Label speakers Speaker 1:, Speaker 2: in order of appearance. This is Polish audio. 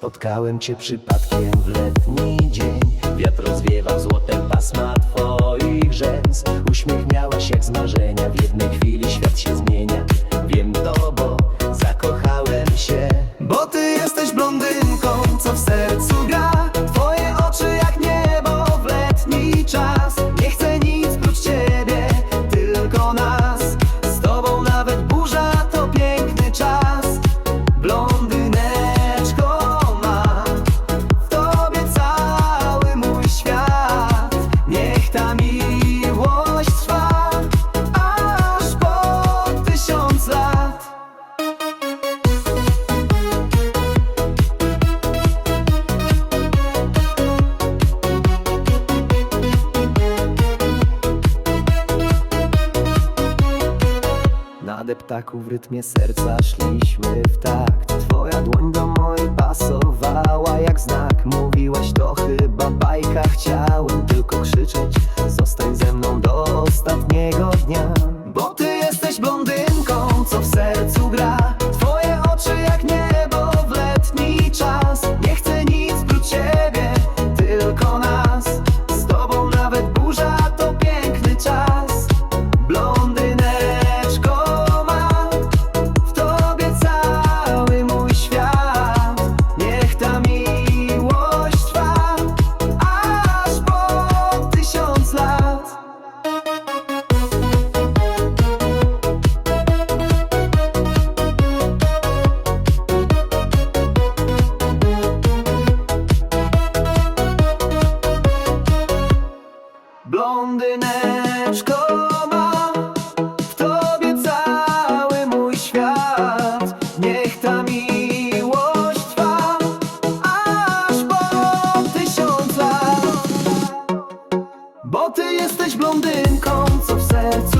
Speaker 1: Spotkałem cię przypadkiem w letni dzień. Wiatr rozwiewał złotem pasma twoich rzęs. Uśmiech miałeś jak z marzenia W jednej chwili świat się zmienia. Wiem to, bo zakochałem się. Bo ty jesteś blondynką, co w sercu Na deptaku w rytmie serca szliśmy w takt. Twoja dłoń do mojej pasowała jak znak. Mówiłaś to chyba bajka Chciałem tylko krzyczeć blondyneczko w tobie cały mój świat. Niech ta miłość trwa aż po tysiąc lat. Bo ty jesteś blondynką, co w sercu.